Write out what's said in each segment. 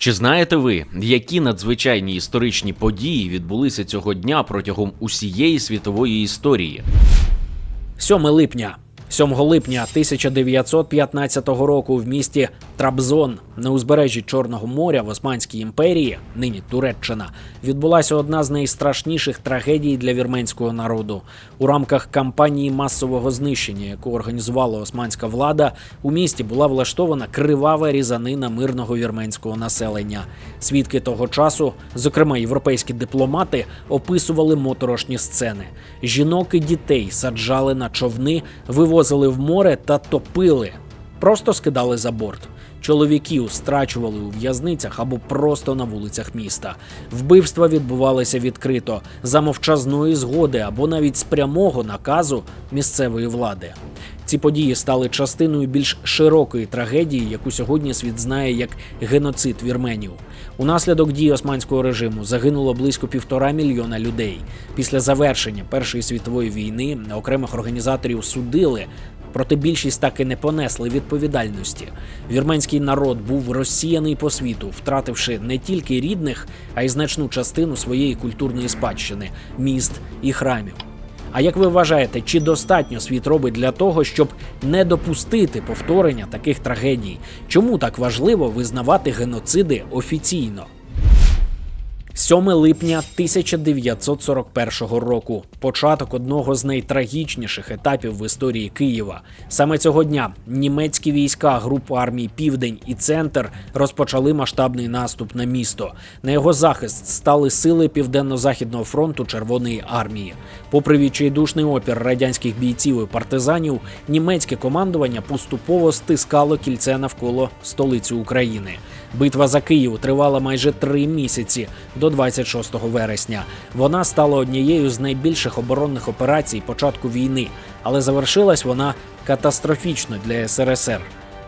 Чи знаєте ви, які надзвичайні історичні події відбулися цього дня протягом усієї світової історії? 7 липня. 7 липня 1915 року в місті Трабзон на узбережжі Чорного моря в Османській імперії, нині Туреччина, відбулася одна з найстрашніших трагедій для вірменського народу. У рамках кампанії масового знищення, яку організувала османська влада, у місті була влаштована кривава різанина мирного вірменського населення. Свідки того часу, зокрема європейські дипломати, описували моторошні сцени. Жінок і дітей саджали на човни, вивозили в море та топили, просто скидали за борт. Чоловіків страчували у в'язницях або просто на вулицях міста. Вбивства відбувалися відкрито за мовчазної згоди або навіть з прямого наказу місцевої влади. Ці події стали частиною більш широкої трагедії, яку сьогодні світ знає як геноцид вірменів. Унаслідок дій османського режиму загинуло близько півтора мільйона людей. Після завершення Першої світової війни окремих організаторів судили. Проте більшість так і не понесли відповідальності. Вірменський народ був розсіяний по світу, втративши не тільки рідних, а й значну частину своєї культурної спадщини, міст і храмів. А як ви вважаєте, чи достатньо світ робить для того, щоб не допустити повторення таких трагедій? Чому так важливо визнавати геноциди офіційно? 7 липня 1941 року початок одного з найтрагічніших етапів в історії Києва. Саме цього дня німецькі війська групи армій Південь і Центр розпочали масштабний наступ на місто. На його захист стали сили Південно-Західного фронту Червоної армії. Попри відчайдушний опір радянських бійців і партизанів, німецьке командування поступово стискало кільце навколо столиці України. Битва за Київ тривала майже три місяці до 26 вересня. Вона стала однією з найбільших оборонних операцій початку війни, але завершилась вона катастрофічно для СРСР.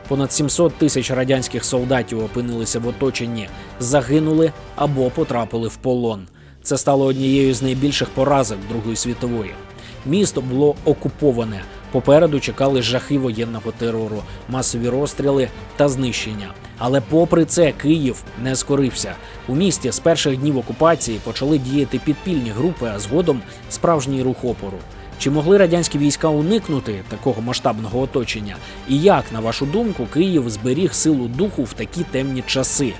Понад 700 тисяч радянських солдатів опинилися в оточенні, загинули або потрапили в полон. Це стало однією з найбільших поразок Другої світової. Місто було окуповане. Попереду чекали жахи воєнного терору, масові розстріли та знищення. Але попри це, Київ не скорився. У місті з перших днів окупації почали діяти підпільні групи, а згодом справжній рух опору. Чи могли радянські війська уникнути такого масштабного оточення? І як, на вашу думку, Київ зберіг силу духу в такі темні часи?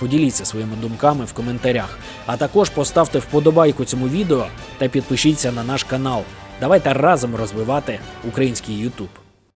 Поділіться своїми думками в коментарях. А також поставте вподобайку цьому відео та підпишіться на наш канал. Давайте разом розвивати український YouTube.